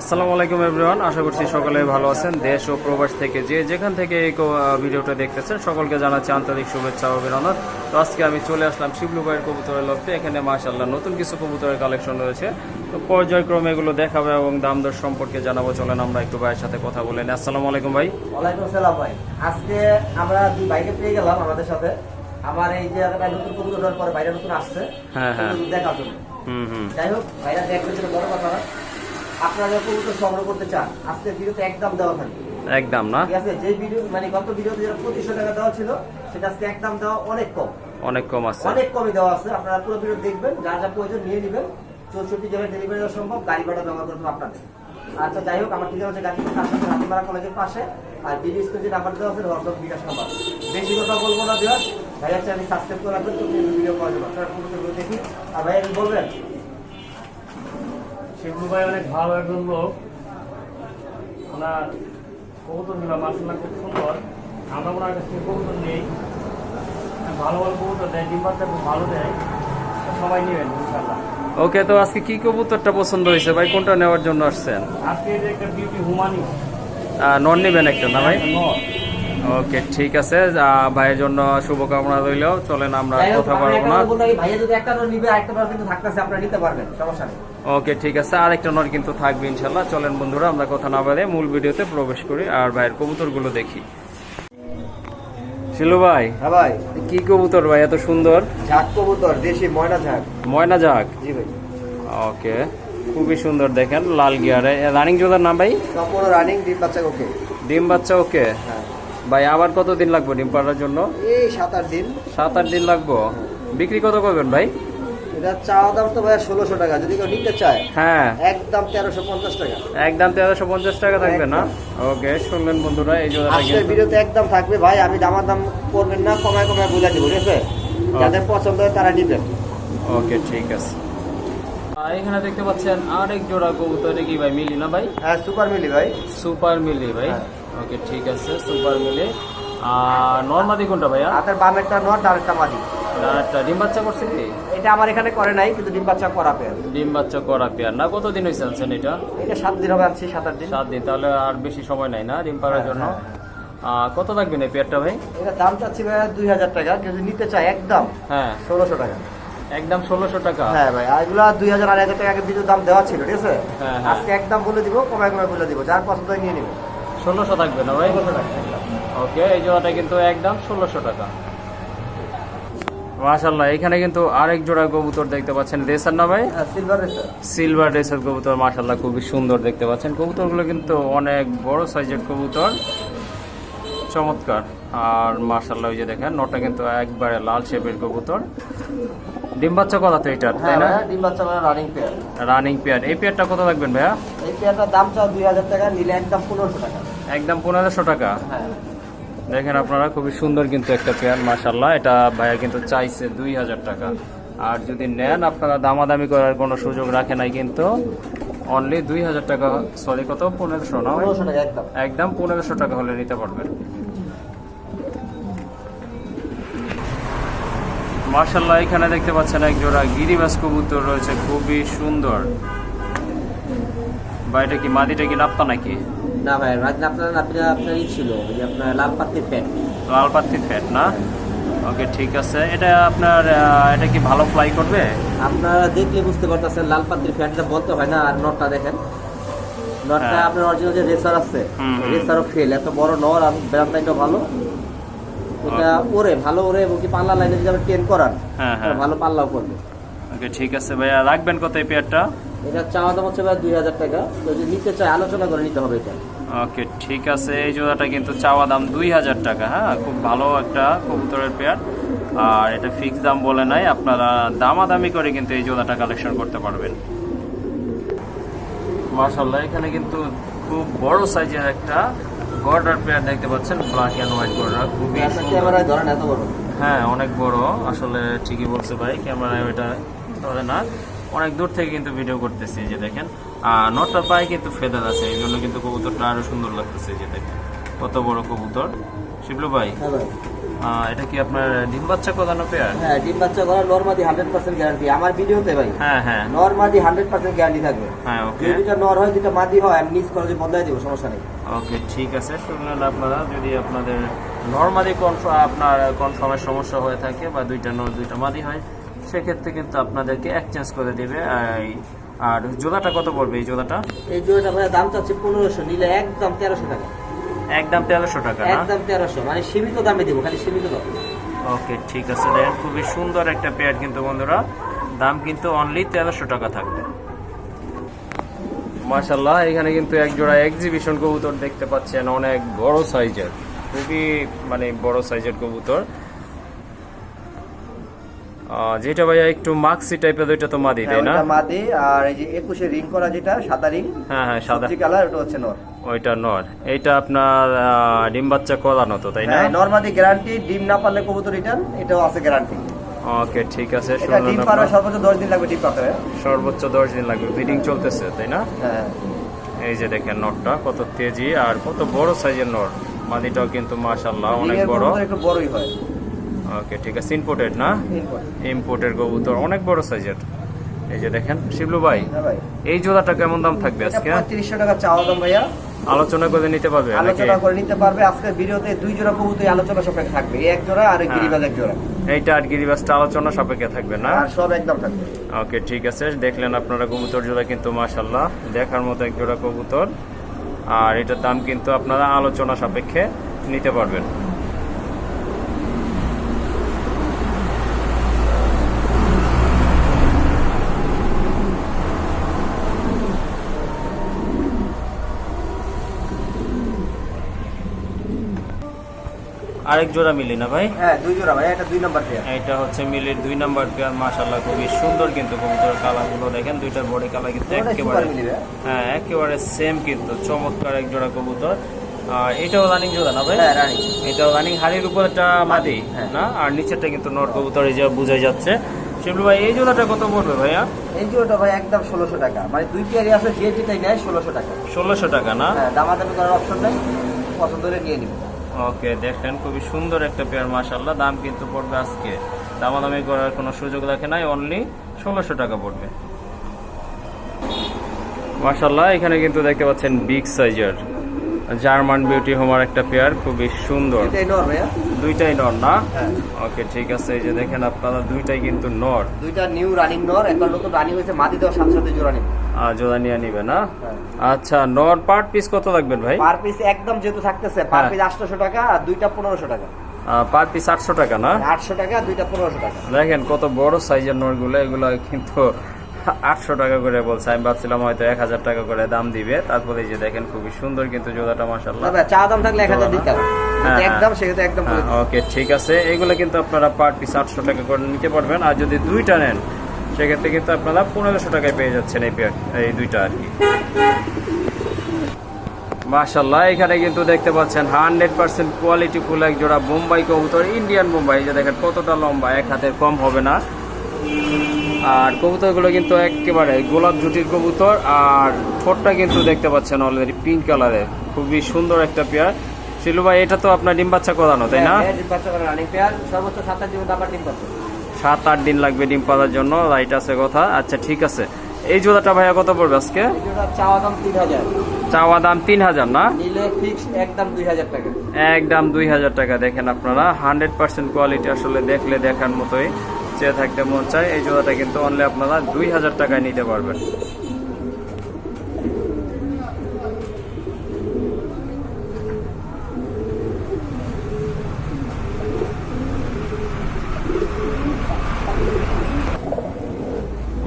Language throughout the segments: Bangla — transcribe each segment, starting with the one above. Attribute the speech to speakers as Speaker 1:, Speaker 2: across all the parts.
Speaker 1: আসসালামু আলাইকুম এভরিওয়ান আশা করছি সকলে ভালো আছেন। দেশ ও প্রবাস থেকে যে যেখান থেকে এই ভিডিওটা দেখতেছেন সকলকে জানাচ্ছি আন্তরিক শুভেচ্ছা অভিনন্দন। তো আজকে আমি চলে আসলাম শিবলু ভাইয়ের কবুতরের লক্ষ্যে এখানে মাশাল্লাহ নতুন কিছু কবুতরের কালেকশন রয়েছে। তো পর্যায়ক্রমে এগুলো দেখাবে এবং দাম দর সম্পর্কে জানাব। চলেন আমরা একটু ভাইয়ের সাথে কথা বলে নিই। আসসালামু আলাইকুম ভাই।
Speaker 2: ওয়ালাইকুম আসসালাম ভাই। আজকে আমরা দুই বাইকে পেয়ে গেলাম আমাদের সাথে। আমার এই যে নতুন কবুতর পরে বাইরে নতুন আসছে।
Speaker 1: হ্যাঁ, হ্যাঁ।
Speaker 2: দেখার জন্য।
Speaker 1: হুম হুম।
Speaker 2: যাই হোক ভাইরা দেখবে বড় কথা। আপনারা কবুতর সংগ্রহ করতে চান আজকে ভিডিওতে একদম দেওয়া থাকবে।
Speaker 1: একদম না?
Speaker 2: ঠিক আছে? যে ভিডিও মানে গত ভিডিওতে যেটা পঁচিশশো টাকা দেওয়া ছিল সেটা আজকে একদম দেওয়া অনেক কম।
Speaker 1: অনেক কম আছে।
Speaker 2: অনেক কমই দেওয়া আছে। আপনারা পুরো ভিডিও দেখবেন যা যা প্রয়োজন নিয়ে নেবেন। চৌষট্টি জেলায় ডেলিভারি দেওয়া সম্ভব গাড়ি ভাড়া ব্যবহার করতে আপনাদের। আচ্ছা যাই হোক আমার ঠিকানা হচ্ছে গাজীপুর হাতিমারা কলেজের পাশে। আর বিডি স্কুল যে নাম্বার দেওয়া আছে হোয়াটসঅ্যাপ বিকাশ নাম্বার বেশি কথা বলব না দেওয়ার ভাইয়া চ্যানেল সাবস্ক্রাইব করে রাখবেন তো ভিডিও পাওয়া যাবে। আপনারা পুরো দেখি। আর ভাইয়া বলবেন?
Speaker 3: শিবলু ভাই অনেক ভালো একজন লোক। ওনার কবুতরগুলো মার্শাল্লাহ খুব সুন্দর। আমরা ওনার কাছ থেকে কবুতর নেই। ভালো ভালো কবুতর দেয় ডিম বাচ্চা খুব ভালো দেয়। সবাই নেবেন ইনশাল্লাহ
Speaker 1: ওকে তো আজকে কি কবুতরটা পছন্দ হয়েছে? ভাই কোনটা নেওয়ার জন্য আসছেন?
Speaker 3: আজকে একটা বিউটি হুমানি
Speaker 1: নন নেবেন একটা না ভাই?
Speaker 3: নর
Speaker 1: ওকে ঠিক আছে। ভাইয়ের জন্য শুভকামনা রইল। চলেন আমরা কথা বলব না।
Speaker 2: কথা বলতে পারি, ভাইয়া একটা নোট নিবে আরেকটা নোট কিন্তু থাকতেছে আপনারা নিতে পারবেন সমস্যা নেই।
Speaker 1: ওকে ঠিক আছে। আরেকটা নট কিন্তু থাকবে ইনশাল্লাহ। চলেন বন্ধুরা আমরা কথা না বলে মূল ভিডিওতে প্রবেশ করি আর ভাইয়ের কবুতরগুলো দেখি। শিলু ভাই
Speaker 2: হ্যাঁ ভাই।
Speaker 1: কি কবুতর ভাই এত সুন্দর?
Speaker 2: ঝাক কবুতর দেশি ময়না ঝাক
Speaker 1: ময়না যাক
Speaker 2: জি ভাই।
Speaker 1: ওকে খুবই সুন্দর দেখেন লাল গিয়ারে। রানিং জোদার নাম ভাই?
Speaker 2: সম্পূর্ণ রানিং ডিম বাচ্চা ওকে।
Speaker 1: ডিম বাচ্চা ওকে।
Speaker 2: হ্যাঁ।
Speaker 1: ভাই আবার কতদিন লাগবে ডিম পাড়ার জন্য?
Speaker 2: এই সাত আট দিন।
Speaker 1: সাত আট দিন লাগবো। বিক্রি কত করবেন ভাই?
Speaker 2: এটা চাওয়া দাম তো ভাই ষোলোশো টাকা যদি কেউ নিতে চায়
Speaker 1: হ্যাঁ।
Speaker 2: একদম তেরোশো পঞ্চাশ টাকা।
Speaker 1: একদম তেরোশো পঞ্চাশ টাকা থাকবে না? ওকে শুনলেন বন্ধুরা এই জোড়াটা
Speaker 2: আজকের ভিডিওতে একদম থাকবে ভাই আমি দামার দাম করবেন না কমায় কমায় বুঝা দিব ঠিক আছে? যাদের পছন্দ হয় তারা নিবেন।
Speaker 1: ওকে ঠিক আছে। আর এখানে দেখতে পাচ্ছেন আরেক জোড়া কবুতর কি ভাই মিলি না ভাই?
Speaker 2: হ্যাঁ সুপার মিলি ভাই।
Speaker 1: সুপার মিলি ভাই।
Speaker 2: হ্যাঁ।
Speaker 1: ওকে ঠিক আছে সুপার মিলি। আর নর্মাদি কোনটা ভাইয়া?
Speaker 2: বামেরটা নট আরেকটা মাদি।
Speaker 1: আর একটা ডিম বাচ্চা করছে কি?
Speaker 2: এটা আমার এখানে করে নাই কিন্তু ডিম বাচ্চা করা পেয়ার।
Speaker 1: ডিম বাচ্চা করা পেয়ার। না কতদিন হয়েছে আনছেন এটা?
Speaker 2: এটা সাত দিন হবে আনছি সাত আট দিন।
Speaker 1: সাত দিন তাহলে আর বেশি সময় নাই না ডিম পাড়ার
Speaker 2: হ্যাঁ,
Speaker 1: জন্য?
Speaker 2: হ্যাঁ,
Speaker 1: কত লাগবে না পেয়ারটা ভাই?
Speaker 2: এটা দাম চাচ্ছি ভাই দুই হাজার টাকা যদি নিতে চায় একদম
Speaker 1: হ্যাঁ।
Speaker 2: ষোলোশো টাকা।
Speaker 1: একদম ষোলোশো টাকা?
Speaker 2: হ্যাঁ ভাই এগুলা দুই হাজার আড়াই হাজার টাকা আগে দাম দেওয়া ছিল ঠিক আছে?
Speaker 1: হ্যাঁ।
Speaker 2: আজকে একদম বলে দিব কমায় কমায় বলে দিব যার পছন্দ হয় নিয়ে নিবে।
Speaker 1: ষোলোশো থাকবে না ভাই। ওকে এই জোড়াটা কিন্তু একদম ষোলোশো টাকা। মাশাল্লাহ এখানে কিন্তু আরেক জোড়া কবুতর দেখতে পাচ্ছেন। রেসার না ভাই?
Speaker 2: হ্যাঁ, সিলভার রেসার।
Speaker 1: সিলভার রেসার কবুতর মাশাল্লাহ খুবই সুন্দর দেখতে পাচ্ছেন। কবুতরগুলো কিন্তু অনেক বড় সাইজের কবুতর। চমৎকার। আর মাশাল্লাহ ওই যে দেখেন নটা কিন্তু একবারে লাল শেপের কবুতর। ডিম বাচ্চা কথা তো এটা তাই
Speaker 2: হ্যাঁ
Speaker 1: না?
Speaker 2: ডিম বাচ্চা মানে রানিং পেয়ার
Speaker 1: রানিং পেয়ার এই পেয়ারটা কত রাখবেন ভাইয়া?
Speaker 2: এই পেয়ারটার দাম চাও দুই হাজার টাকা নিলে একদম পনেরোশো টাকা।
Speaker 1: একদম পনেরোশো টাকা।
Speaker 2: হ্যাঁ।
Speaker 1: দেখেন আপনারা খুবই সুন্দর কিন্তু একটা পেয়ার মাশাল্লাহ এটা ভাইয়া কিন্তু চাইছে দুই হাজার টাকা। আর যদি নেন আপনারা দামাদামি করার কোনো সুযোগ রাখে নাই কিন্তু অনলি দুই হাজার টাকা সরি কত? পনেরোশো না?
Speaker 2: একদম।
Speaker 1: একদম পনেরোশো টাকা হলে নিতে পারবেন। মার্শাল্লাহ এখানে দেখতে পাচ্ছেন এক জোড়া গিরিবাস কবুতর রয়েছে খুবই সুন্দর। বা এটা কি মাদিটা কি নাপ্তা নাকি?
Speaker 2: না ভাই আপনার আপনার আপনার ই ছিল যে আপনার লাল প্যান্ট
Speaker 1: লাল ফ্যাট না? ওকে ঠিক আছে। এটা আপনার এটা কি ভালো ফ্লাই করবে?
Speaker 2: আপনারা দেখলে বুঝতে পারতেছেন লাল পাত্রির বলতে হয় না আর নটটা দেখেন। নটটা
Speaker 1: হ্যাঁ।
Speaker 2: আপনার অরিজিনাল যে রেসার আছে। রেসারও ফেল এত বড় নর আর ভালো। এটা ওরে ভালো ওরে এবং কি পাল্লা লাইনে যদি আপনি টেন করান
Speaker 1: হ্যাঁ, হ্যাঁ।
Speaker 2: ভালো পাল্লাও করবে।
Speaker 1: ওকে ঠিক আছে। ভাইয়া রাখবেন কত এই পেয়ারটা
Speaker 2: এটা চাওয়া দাম হচ্ছে ভাই দুই হাজার টাকা। তো যদি নিতে চাই আলোচনা করে নিতে হবে এটা।
Speaker 1: ওকে ঠিক আছে এই জোড়াটা কিন্তু চাওয়া দাম দুই হাজার টাকা হ্যাঁ? খুব ভালো একটা কবুতরের পেয়ার আর এটা ফিক্স দাম বলে নাই আপনারা দামাদামি করে কিন্তু এই জোড়াটা কালেকশন করতে পারবেন। মাশাল্লাহ এখানে কিন্তু খুব বড় সাইজের একটা গর্ডার পেয়ার দেখতে পাচ্ছেন ব্ল্যাক অ্যান্ড হোয়াইট গর্ডার খুবই।
Speaker 2: ক্যামেরায় ধরেন এত বড়।
Speaker 1: হ্যাঁ অনেক বড় আসলে ঠিকই বলছে ভাই ক্যামেরায় ওইটা ধরে না। অনেক দূর থেকে কিন্তু ভিডিও করতেছি যে দেখেন। আর নটটার পায়ে কিন্তু ফেদার আছে এই জন্য কিন্তু কবুতরটা আরও সুন্দর লাগতেছে যে দেখেন। কত বড় কবুতর। শিবলু ভাই
Speaker 2: হ্যাঁ
Speaker 1: এটা কি আপনার ডিম বাচ্চা কোদানো পেয়ার
Speaker 2: হ্যাঁ ডিম বাচ্চা করা নর্মাদি হান্ড্রেড পার্সেন্ট গ্যারান্টি আমার ভিডিওতে ভাই
Speaker 1: হ্যাঁ হ্যাঁ।
Speaker 2: নর্মাদি হান্ড্রেড পার্সেন্ট গ্যারান্টি থাকবে।
Speaker 1: হ্যাঁ ওকে।
Speaker 2: যদি দুটা নর হয় দুটা মাদি হয় আমি মিস করে বদলাই দেবো সমস্যা নেই।
Speaker 1: ওকে ঠিক আছে। শুনলেন আপনারা যদি আপনাদের নর্মালি আপনার কনফার্মের সমস্যা হয়ে থাকে বা দুইটা নর দুইটা মাদি হয় সেক্ষেত্রে কিন্তু আপনাদেরকে এক্সচেঞ্জ করে দেবে আর- জোড়াটা কত পড়বে এই জোড়াটা?
Speaker 2: এই জোড়াটা ভাই দাম চাচ্ছে পনেরোশো নিলে একদম তেরোশো টাকা।
Speaker 1: একদম তেরোশো টাকা
Speaker 2: একদম তেরোশো মানে সীমিত দামে দিব খালি সীমিত দাম।
Speaker 1: ওকে ঠিক আছে দেখেন খুবই সুন্দর একটা পেয়ার কিন্তু বন্ধুরা। দাম কিন্তু অনলি তেরোশো টাকা থাকবে। মাশাল্লাহ এখানে কিন্তু এক জোড়া এক্সিবিশন কবুতর দেখতে পাচ্ছেন অনেক বড় সাইজের খুবই মানে বড় সাইজের কবুতর। যেটা ভাইয়া একটু মাক্সি টাইপের ওইটা তো মাদি তাই না?
Speaker 2: মাদি আর এই যে একুশে রিং করা যেটা সাদা রিং
Speaker 1: হ্যাঁ হ্যাঁ সাদা।
Speaker 2: সবজি কালার ওটা হচ্ছে নর।
Speaker 1: ওইটা নর। এইটা আপনার ডিম বাচ্চা করানো তো তাই না?
Speaker 2: হ্যাঁ নর্মাদি গ্যারান্টি ডিম না পারলে কবুতর রিটার্ন এটাও আছে গ্যারান্টি
Speaker 1: ওকে ঠিক আছে
Speaker 2: এটা ডিম। পারবে সর্বোচ্চ দশ দিন লাগবে ডিম পাতে
Speaker 1: সর্বোচ্চ দশ দিন লাগবে ব্রিডিং চলতেছে তাই না?
Speaker 2: হ্যাঁ।
Speaker 1: এই যে দেখেন নটটা কত তেজি আর কত বড় সাইজের নট মাদিটাও কিন্তু মাশাল্লাহ অনেক বড়।
Speaker 2: একটু বড়ই হয়।
Speaker 1: ওকে ঠিক আছে। ইম্পোর্টেড না। ইম্পোর্টের কবুতর অনেক বড় সাইজের এই যে দেখেন শিবলু ভাই
Speaker 2: হ্যাঁ
Speaker 1: এই জোড়াটা কেমন দাম থাকবে আজকে?
Speaker 2: পঁয়ত্রিশশো টাকা চাওয়া দাম ভাইয়া।
Speaker 1: আলোচনা করে নিতে পারবে
Speaker 2: আলোচনা করে নিতে পারবে। আজকের ভিডিওতে দুই জোড়া কবুতর আলোচনা সাপেক্ষে থাকবে। এক জোড়া আর
Speaker 1: হ্যাঁ।
Speaker 2: গিরিবাজ এক জোড়া।
Speaker 1: এইটা আর গিরিবাসটা আলোচনা সাপেক্ষে থাকবে না?
Speaker 2: আর সব একদম থাকবে।
Speaker 1: ওকে ঠিক আছে। দেখলেন আপনারা কবুতর জোড়া কিন্তু মাশাল্লাহ দেখার মতো এক জোড়া কবুতর। আর এটার দাম কিন্তু আপনারা আলোচনা সাপেক্ষে নিতে পারবেন। আরেক জোড়া মিলি না ভাই?
Speaker 2: হ্যাঁ দুই জোড়া ভাই এটা দুই নম্বর পেয়ার
Speaker 1: এটা হচ্ছে মিলির দুই নাম্বার পেয়ার মাশাল্লাহ খুবই সুন্দর কিন্তু কবুতরের কালারগুলো দেখেন দুইটার বডি কালার কিন্তু একেবারে হ্যাঁ একেবারে সেম কিন্তু চমৎকার এক জোড়া কবুতর। আর এটাও রানিং জোড়া না ভাই?
Speaker 2: হ্যাঁ রানী
Speaker 1: এটাও রানিং হাড়ির উপর একটা মাদি
Speaker 2: হ্যাঁ।
Speaker 1: না? আর নিচেরটা কিন্তু নর কবুতর এই যে বোঝাই যাচ্ছে। শিবলু ভাই এই জোড়াটা কত পড়বে ভাইয়া?
Speaker 2: এই জোড়াটা ভাই একদম ষোলোশো টাকা। মানে দুই পেয়ারই আছে যে যেটাই নেয় ষোলোশো টাকা।
Speaker 1: ষোলোশো টাকা না?
Speaker 2: হ্যাঁ দামাদামি করার অপশন নেই। পছন্দ হলে নিয়ে নিবে।
Speaker 1: ওকে, দেখেন, খুবই সুন্দর একটা পেয়ার মাশাল্লাহ দাম কিন্তু পড়বে আজকে। দামাদামি করার কোনো সুযোগ রাখে নাই অনলি ষোলোশো টাকা পড়বে। মাশাল্লাহ এখানে কিন্তু দেখতে পাচ্ছেন বিগ সাইজের জার্মান বিউটি হোমার একটা পেয়ার খুবই সুন্দর।
Speaker 2: ভাইয়া?
Speaker 1: দুইটাই নর না?
Speaker 2: হ্যাঁ।
Speaker 1: ওকে ঠিক আছে এই যে দেখেন আপনারা দুইটাই কিন্তু নর।
Speaker 2: দুইটা নিউ রানিং নর একবার নতুন রানিং হয়েছে মাদি দেওয়ার সাথে সাথে জোড়া নিবে।
Speaker 1: জোড়া নিয়ে নিবে না?
Speaker 2: হ্যাঁ।
Speaker 1: আচ্ছা নর পার পিস কত লাগবেন ভাই?
Speaker 2: পার পিস একদম যেহেতু থাকতেছে পার
Speaker 1: হ্যাঁ।
Speaker 2: পিস আটশোশো টাকা আর দুইটা পনেরোশো টাকা।
Speaker 1: পার পিস আটশো টাকা না?
Speaker 2: আটশো টাকা দুইটা পনেরোশো টাকা।
Speaker 1: দেখেন কত বড় সাইজের নোটগুলো এগুলো কিন্তু আটশো টাকা করে বলছে। আমি ভাবছিলাম হয়তো এক হাজার টাকা করে দাম দিবে। তারপরে এই যে দেখেন খুবই সুন্দর কিন্তু জোড়াটা মাসাল্লাহ
Speaker 2: চা দাম থাকলে এক হাজার দিতে
Speaker 1: হ্যাঁ,
Speaker 2: একদম সেক্ষেত্রে একদম
Speaker 1: ওকে ঠিক আছে। এগুলো কিন্তু আপনারা পার পিস আটশো টাকা করে নিতে পারবেন। আর যদি দুইটা নেন সেক্ষেত্রে কিন্তু আপনারা পনেরোশো টাকায় পেয়ে যাচ্ছেন এই এই দুইটা আর কি। মাশাল্লাহ এখানে কিন্তু দেখতে পাচ্ছেন হান্ড্রেড পার্সেন্ট কোয়ালিটি ফুল এক জোড়া বোম্বাই কবুতর ইন্ডিয়ান বোম্বাই যে দেখেন কতটা লম্বা এক হাতের কম হবে না। আর কবুতরগুলো কিন্তু একেবারে গোলাপ জুটির কবুতর আর ঠোঁটটা কিন্তু দেখতে পাচ্ছেন অলরেডি পিঙ্ক কালারের খুবই সুন্দর একটা পেয়ার শিলু ভাই এটা তো আপনার ডিম বাচ্চা করানো তাই না?
Speaker 2: হ্যাঁ, সর্বোচ্চ সাত আট দিন
Speaker 1: লাগবে ডিম পাতার জন্য রাইট আছে কথা। আচ্ছা ঠিক আছে। এই জোড়াটা ভাইয়া কত পড়বে আজকে?
Speaker 2: চাওয়া দাম তিন হাজার।
Speaker 1: না?
Speaker 2: একদম দুই হাজার টাকা।
Speaker 1: দেখেন আপনারা। হান্ড্রেড পার্সেন্ট কোয়ালিটি আসলে দেখলে দেখার মতোই। চেয়ে থাকতে মন চায় এই জোড়াটা কিন্তু অনলি আপনারা দুই হাজার টাকায় নিতে পারবেন।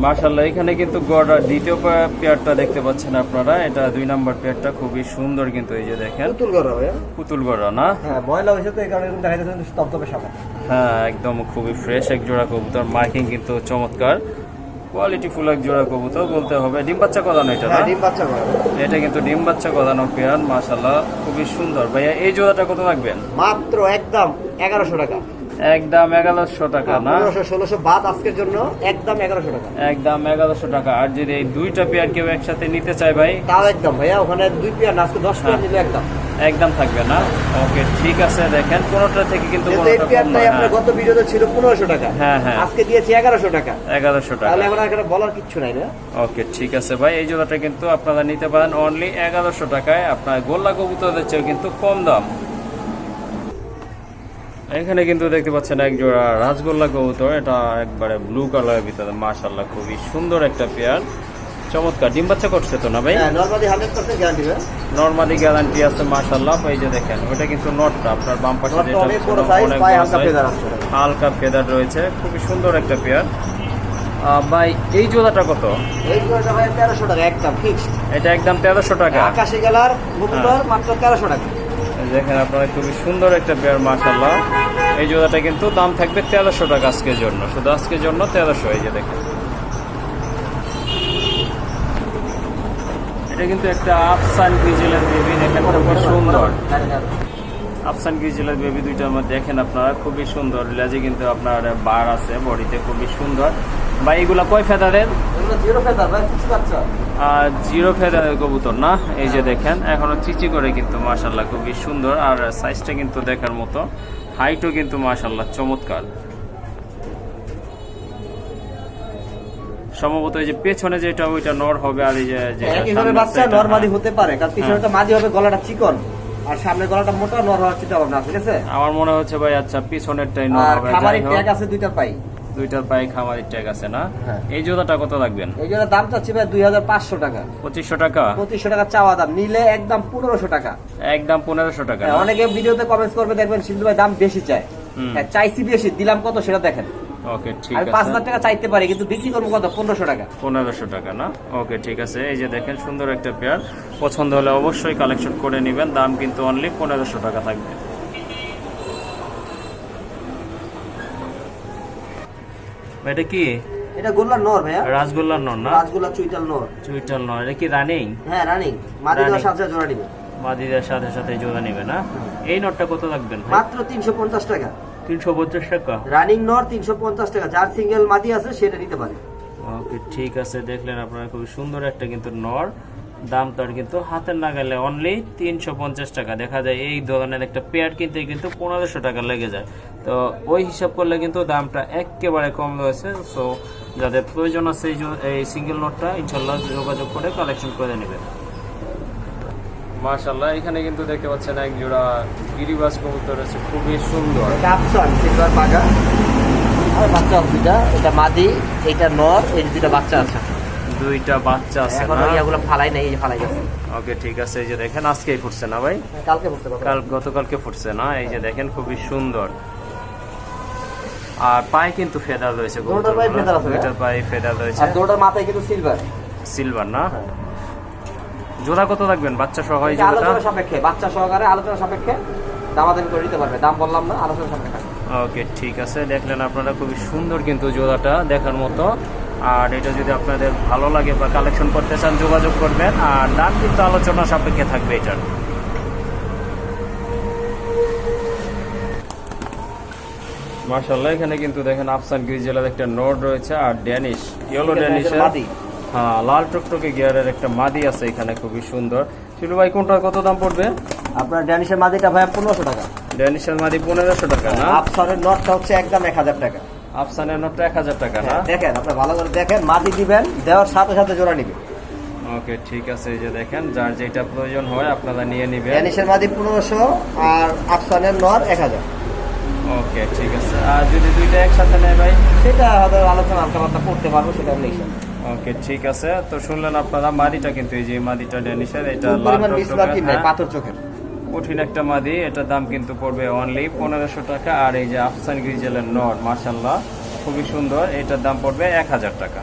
Speaker 1: মার্শাল্লাহ এখানে কিন্তু গড়া দ্বিতীয় পেয়ারটা দেখতে পাচ্ছেন আপনারা। এটা দুই নাম্বার পেয়ারটা খুবই সুন্দর কিন্তু এই যে দেখেন।
Speaker 2: পুতুল করো ভাইয়া।
Speaker 1: পুতুল গড়া না?
Speaker 2: হ্যাঁ ময়লা হয়েছে তো এই কারণে দেখা যাচ্ছে তপতপে সাদা
Speaker 1: হ্যাঁ একদম খুবই ফ্রেশ এক জোড়া কবুতর মার্কিং কিন্তু চমৎকার। কোয়ালিটি ফুল এক জোড়া কবুতর বলতে হবে। ডিম বাচ্চা কদানো এটা না?
Speaker 2: হ্যাঁ ডিম বাচ্চা
Speaker 1: এটা কিন্তু ডিম বাচ্চা কদানো পেয়ার মাশাল্লাহ খুবই সুন্দর। ভাইয়া এই জোড়াটা কত রাখবেন
Speaker 2: মাত্র একদম এগারোশো টাকা।
Speaker 1: একদম এগারোশো টাকা না?
Speaker 2: ষোলোশো বাদ আজকের জন্য একদম এগারোশো টাকা।
Speaker 1: একদম এগারোশো টাকা। আর যদি এই দুইটা পেয়ার কেউ একসাথে নিতে চায় ভাই?
Speaker 2: তাও একদম ভাইয়া ওখানে দুই পেয়ার না আজকে দশ পেয়ার নিলে একদম।
Speaker 1: একদম থাকবে না? ওকে ঠিক আছে দেখেন কোনোটা থেকে কিন্তু
Speaker 2: আপনার
Speaker 1: হ্যাঁ।
Speaker 2: গত ভিডিওতে ছিল পনেরোশো টাকা।
Speaker 1: হ্যাঁ, হ্যাঁ।
Speaker 2: আজকে দিয়েছি এগারোশো টাকা।
Speaker 1: এগারোশো টাকা।
Speaker 2: তাহলে এখন এখানে বলার কিচ্ছু নাই না
Speaker 1: ওকে ঠিক আছে ভাই এই জোড়াটা কিন্তু আপনারা নিতে পারেন অনলি এগারোশো টাকায়। আপনার গোল্লা কবুতরের চেয়েও কিন্তু কম দাম। এখানে কিন্তু দেখতে পাচ্ছেন এক জোড়া রাজগোল্লা কবুতর। এটা একবারে ব্লু কালারের ভিতরে মাশাল্লাহ খুবই সুন্দর একটা পেয়ার চমৎকার ডিম বাচ্চা করছে তো না ভাই?
Speaker 2: হ্যাঁ নর্মালি গ্যারান্টি
Speaker 1: আছে মাশাল্লাহ এই যে দেখেন ওটা কিন্তু নটটা আপনার বাম পাশে
Speaker 2: হালকা
Speaker 1: ফেদার রয়েছে। খুবই সুন্দর একটা পেয়ার ভাই এই জোড়াটা কত?
Speaker 2: এই জোড়াটা ভাই তেরোশো টাকা একদম ফিক্সড
Speaker 1: এটা একদম তেরোশো টাকা।
Speaker 2: আকাশি গেলার মুকুটর মাত্র তেরোশো টাকা।
Speaker 1: দেখেন আপনারা খুবই সুন্দর একটা পেয়ার মাশাল্লাহ এই জোড়াটা কিন্তু দাম থাকবে তেরোশো টাকা আজকের জন্য। শুধু আজকের জন্য তেরোশো, এই যে দেখেন। এটা কিন্তু একটা আফসান গ্রিজেলের বেবি দেখেন খুবই সুন্দর। আফসান গ্রিজেলের বেবি দুইটা দেখেন আপনারা, খুবই সুন্দর। লেজে কিন্তু আপনার বার আছে, বডিতে খুবই সুন্দর। বা এগুলা কয় ফেদারের?
Speaker 2: ভাই
Speaker 1: আর জিরো ফেদারের কবুতর না? এই যে দেখেন এখনও চিচি করে কিন্তু মাশাল্লাহ খুবই সুন্দর আর সাইজটা কিন্তু দেখার মতো। হাইটও কিন্তু মাশাল্লাহ চমৎকার। সম্ভবত এই যে পেছনে যেটা ওইটা নর হবে আর এই যে যেটা
Speaker 2: একই বাচ্চা
Speaker 1: সেটা,
Speaker 2: নর্মালি
Speaker 1: হ্যাঁ।
Speaker 2: হতে পারে কারণ পিছনেটা মাঝি হবে গলাটা চিকন আর সামনে গলাটা মোটা নর হওয়ার চিন্তা ভাবনা ঠিক আছে?
Speaker 1: আমার মনে হচ্ছে ভাই আচ্ছা পিছনেরটাই নর হবে
Speaker 2: খামারি ট্যাগ আছে দুইটা পাই।
Speaker 1: দুইটার খামারের ট্যাগ আছে না?
Speaker 2: হ্যাঁ।
Speaker 1: এই জোড়াটা কত রাখবেন?
Speaker 2: এই দাম চাচ্ছি ভাই দুই হাজার পাঁচশো টাকা।
Speaker 1: পঁচিশশো টাকা?
Speaker 2: পঁচিশশো টাকা চাওয়া দাম নিলে একদম পনেরোশো টাকা।
Speaker 1: একদম পনেরোশো টাকা
Speaker 2: হ্যাঁ, অনেকে ভিডিওতে কমেন্টস করবে দেখবেন সিন্ধু ভাই দাম বেশি চায়। হ্যাঁ, চাইছি বেশি দিলাম কত সেটা দেখেন।
Speaker 1: ওকে ঠিক
Speaker 2: আমি পাঁচ হাজার টাকা চাইতে পারি কিন্তু বিক্রি করব কত? পনেরোশো টাকা।
Speaker 1: পনেরোশো টাকা না? ওকে ঠিক আছে। এই যে দেখেন সুন্দর একটা পেয়ার পছন্দ হলে অবশ্যই কালেকশন করে নেবেন। দাম কিন্তু অনলি পনেরোশো টাকা থাকবে। এটা কি?
Speaker 2: এটা গোল্লার নর ভাইয়া।
Speaker 1: রাসগোল্লার নন না?
Speaker 2: রাজগোল্লা চুইটাল নর।
Speaker 1: চুইটাল নন এটা কি রানিং?
Speaker 2: হ্যাঁ রানিং। মাদি দেওয়ার সাথে জোড়া নিবে।
Speaker 1: মাদিদের সাথে সাথে জোড়া নেবে না? এই নটটা কত রাখবেন
Speaker 2: মাত্র তিনশো পঞ্চাশ টাকা।
Speaker 1: তিনশো পঞ্চাশ টাকা?
Speaker 2: রানিং নর তিনশো পঞ্চাশ টাকা। যার সিঙ্গেল মাদি আছে সেটা নিতে পারে।
Speaker 1: ওকে ঠিক আছে। দেখলেন আপনারা খুবই সুন্দর একটা কিন্তু নর। দাম তার কিন্তু হাতের নাগালে অনলি তিনশো পঞ্চাশ টাকা। দেখা যায় এই ধরনের একটা পেয়ার কিনতে কিন্তু পনেরোশো টাকা লেগে যায়। তো ওই হিসাব করলে কিন্তু দামটা একেবারে কম রয়েছে। সো যাদের প্রয়োজন আছে এই সিঙ্গেল নোটটা ইনশাল্লাহ যোগাযোগ করে কালেকশন করে নেবেন মাশাল্লাহ এখানে কিন্তু দেখতে পাচ্ছেন এক জোড়া গিরিবাস কবুতর আছে, খুবই সুন্দর।
Speaker 2: বাচ্চা এটা মাদি, এটা নর, এই দুটা বাচ্চা আছে।
Speaker 1: দুইটা বাচ্চা আছে
Speaker 2: এখন ইয়াগুলো ফালাই নাই এই ফালাই গেছে।
Speaker 1: ওকে ঠিক আছে এই যে দেখেন আজকেই ফুটছে না ভাই?
Speaker 2: কালকে পারব
Speaker 1: কাল গতকালকে ফুটছে না? এই যে দেখেন খুবই সুন্দর। আর পায়ে কিন্তু ফেদার রয়েছে
Speaker 2: দুটোর পায়ে feather আছে,
Speaker 1: দুইটার পায়ে ফেদার রয়েছে।
Speaker 2: আর দুটোর মাথায় কিন্তু সিলভার
Speaker 1: সিলভার না? জোড়া কত রাখবেন? বাচ্চা সহ এই জোড়াটা?
Speaker 2: আলোচনা সাপেক্ষে বাচ্চা সহকারে আলোচনা সাপেক্ষে দামাদামি করে নিতে পারবে দাম বললাম না আলোচনা সাপেক্ষে।
Speaker 1: ওকে ঠিক আছে দেখলেন আপনারা খুবই সুন্দর কিন্তু জোড়াটা দেখার মতো। আর এটা যদি আপনাদের ভালো লাগে বা কালেকশন করতে চান যোগাযোগ করবেন। আর দাম কিন্তু আলোচনা সাপেক্ষে থাকবে এটার। মার্শাল্লাহ এখানে কিন্তু দেখেন আফসান গ্রিজেলের একটা নোট রয়েছে আর ড্যানিশ ইয়েলো ড্যানিশের
Speaker 2: মাদি।
Speaker 1: হ্যাঁ লাল টকটকে গিয়ারের একটা মাদি আছে এখানে খুবই সুন্দর। শিলু ভাই কোনটা কত দাম পড়বে?
Speaker 2: আপনার ড্যানিশের মাদিটা ভাই পনেরোশো টাকা।
Speaker 1: ড্যানিশের মাদি পনেরোশো টাকা না?
Speaker 2: আপসরের নটটা হচ্ছে একদম এক হাজার টাকা।
Speaker 1: আফসানের নোটটা এক হাজার টাকা না?
Speaker 2: হ্যাঁ, দেখেন আপনি ভালো করে দেখেন মাদি দিবেন দেওয়ার সাথে সাথে জোড়া নিবে।
Speaker 1: ওকে ঠিক আছে এই যে দেখেন যার যেটা প্রয়োজন হয় আপনারা নিয়ে নেবেন।
Speaker 2: ড্যানিশের মাদি পনেরোশো আর আফসানের নর এক হাজার।
Speaker 1: ওকে ঠিক আছে আর যদি দুইটা একসাথে নেয় ভাই?
Speaker 2: সেটা হয়তো আলোচনা পাতলা করতে পারব সেটা নেই
Speaker 1: ওকে ঠিক আছে তো শুনলেন আপনারা মাদিটা কিন্তু এই যে মাদিটা ডেনিশের এটা লাল হ্যাঁ,
Speaker 2: পাথর চোখের।
Speaker 1: কঠিন একটা মাদি এটার দাম কিন্তু পড়বে অনলি পনেরোশো টাকা। আর এই যে আফসান গ্রিজেলের নট মার্শাল্লাহ খুবই সুন্দর এটার দাম পড়বে এক হাজার টাকা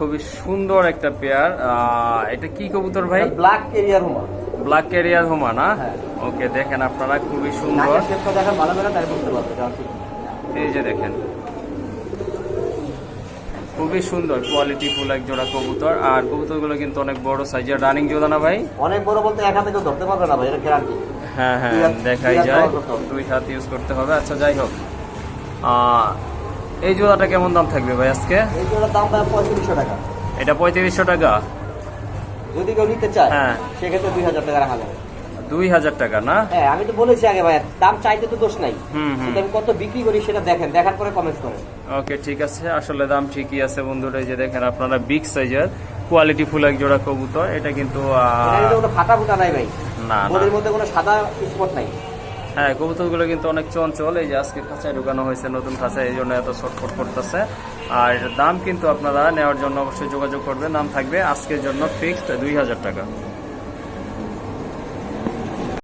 Speaker 1: খুবই সুন্দর একটা পেয়ার। এটা কি কবুতর ভাই?
Speaker 2: ব্ল্যাক এরিয়ার হুমা।
Speaker 1: ব্ল্যাক ক্যারিয়ার হোমা না?
Speaker 2: হ্যাঁ।
Speaker 1: ওকে দেখেন আপনারা খুবই সুন্দর।
Speaker 2: এটা।
Speaker 1: এই যে দেখেন খুবই সুন্দর কোয়ালিটি ফুল এক জোড়া কবুতর। আর কবুতরগুলো কিন্তু অনেক বড় সাইজের রানিং জোড়া না ভাই?
Speaker 2: অনেক বড় বলতে এক হাতে কেউ ধরতে পারবে না ভাই এটা গ্যারান্টি
Speaker 1: হ্যাঁ হ্যাঁ দেখাই যায়। দুই হাত ইউজ করতে হবে। আচ্ছা যাই হোক। এই জোড়াটা কেমন দাম থাকবে ভাই আজকে?
Speaker 2: এই জোড়ার দাম ভাই পঁয়ত্রিশশো টাকা।
Speaker 1: এটা পঁয়ত্রিশশো টাকা?
Speaker 2: যদি কেউ নিতে চায়
Speaker 1: হ্যাঁ।
Speaker 2: সেক্ষেত্রে দুই হাজার টাকা রাখা যাবে।
Speaker 1: দুই হাজার টাকা না?
Speaker 2: হ্যাঁ আমি তো বলেছি আগে ভাই দাম চাইতে তো দোষ নাই।
Speaker 1: হুম হুম।
Speaker 2: আমি কত বিক্রি করি সেটা দেখেন দেখার পরে কমেন্ট করেন।
Speaker 1: ওকে ঠিক আছে। আসলে দাম ঠিকই আছে বন্ধুরা এই যে দেখেন আপনারা বিগ সাইজের কোয়ালিটি ফুল এক জোড়া কবুতর এটা কিন্তু
Speaker 2: ফাটা ফুটা নাই ভাই।
Speaker 1: না
Speaker 2: বডির মধ্যে কোনো সাদা স্পট নাই।
Speaker 1: হ্যাঁ কবুতরগুলো কিন্তু অনেক চঞ্চল এই যে আজকে খাঁচায় ঢুকানো হয়েছে নতুন খাঁচায় এই জন্য এত ছটফট করতেছে। আর দাম কিন্তু আপনারা নেওয়ার জন্য অবশ্যই যোগাযোগ করবেন নাম থাকবে আজকের জন্য ফিক্সড দুই হাজার টাকা।